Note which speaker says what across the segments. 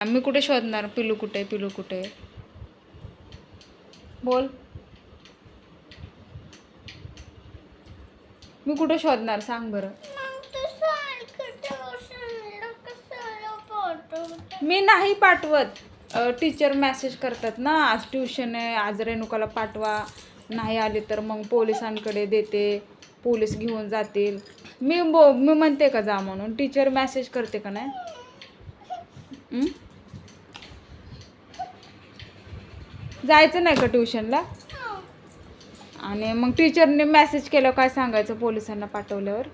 Speaker 1: मी कुठे शोधणार? पिलू कुठे? पिलू कुठे? बोल. मी कुठे शोधणार? सांग बरं. मी नाही पाठवत. टीचर मेसेज करतात ना आज ट्युशन आहे आज रेणुकाला पाठवा. नाही आले तर मग पोलिसांकडे देते पोलीस घेऊन जातील. मी बो मी म्हणते का जा म्हणून? टीचर मेसेज करते का नाही हं? जायचं नाही का ट्युशनला? आणि मग टीचरने मेसेज केलं काय सांगायचं पोलिसांना पाठवल्यावर?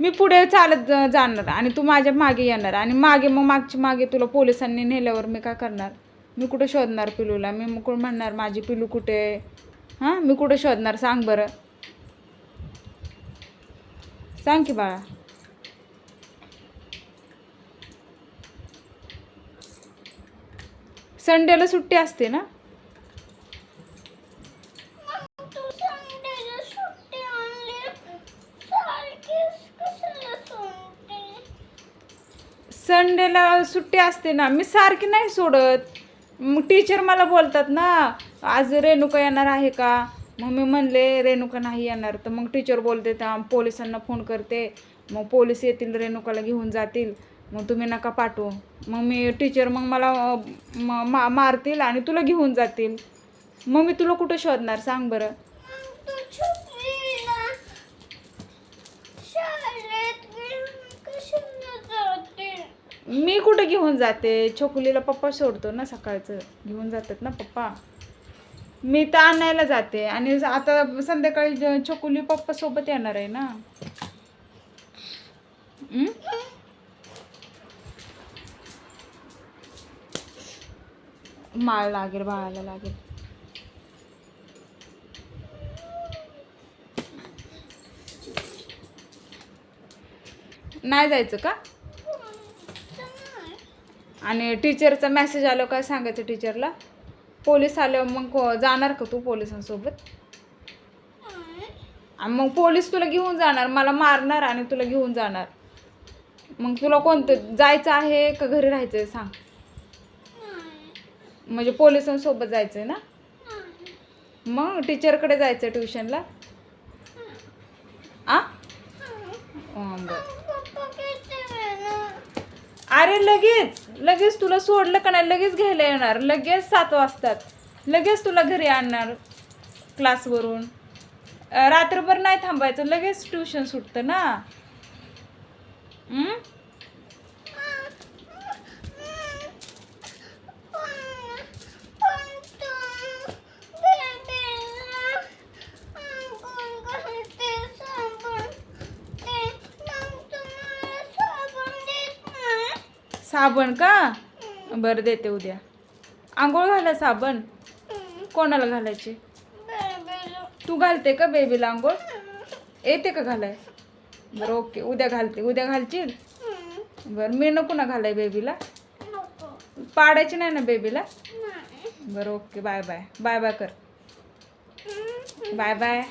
Speaker 1: मी पुढे चालत जाणार आणि तू माझ्या मागे येणार आणि मागे मग मागची मागे तुला पोलिसांनी नेल्यावर मी काय करणार? मी कुठं शोधणार पिलूला? मी मग कुठं म्हणणार माझी पिलू कुठे आहे? हां? मी कुठं शोधणार? सांग बरं. सांग की बाळा. संडेला सुट्टी असते ना?
Speaker 2: संडेला सुट्टी
Speaker 1: संडेला असते ना. मी सारखी नाही सोडत. मग टीचर मला बोलतात ना आज रेणुका येणार आहे का? मग मी म्हणले रेणुका नाही येणार. तर मग टीचर बोलते त्या पोलिसांना फोन करते. मग पोलीस येतील रेणुकाला घेऊन जातील. मग तुम्ही नका पाठवू. मग मी टीचर मग मला म- मा मारतील आणि तुला घेऊन जातील. मग मी तुला कुठं शोधणार सांग बरं. मी कुठं घेऊन जाते? छोकुलीला पप्पा सोडतो ना सकाळचं. घेऊन जातात ना पप्पा. मी तर आणायला जाते आणि आता संध्याकाळी छोकुली पप्पा सोबत येणार आहे ना हं? माळ लागेल बाळाला लागेल. नाही जायचं का? आणि टीचरचा मेसेज आलो काय सांगायचं टीचरला पोलीस आल्यावर मग जाणार का तू पोलिसांसोबत? आणि मग पोलीस तुला घेऊन जाणार मला मारणार आणि तुला घेऊन जाणार. मग तुला कोणतं जायचं आहे का घरी राहायचं आहे सांग. म्हणजे पोलिसांसोबत जायचं आहे ना? मग टीचरकडे जायचं ट्युशनला? आ? बरं. अरे लगेच लगेच तुला सोडलं का नाही? लगेच घ्यायला येणार. लगेच सात वाजतात. लगेच तुला घरी आणणार क्लासवरून. रात्रभर नाही थांबायचं. लगेच ट्युशन सुटतं ना? साबण का? बरं देते उद्या. आंघोळ घाला साबण. कोणाला घालायची? तू घालते का बेबीला आंघोळ? येते का घालाय? बरं ओके उद्या घालते. उद्या घालशील? बरं मी नको ना घालाय बेबीला पाडायची नाही ना बेबीला बरं okay bye bye bye bye कर. Bye bye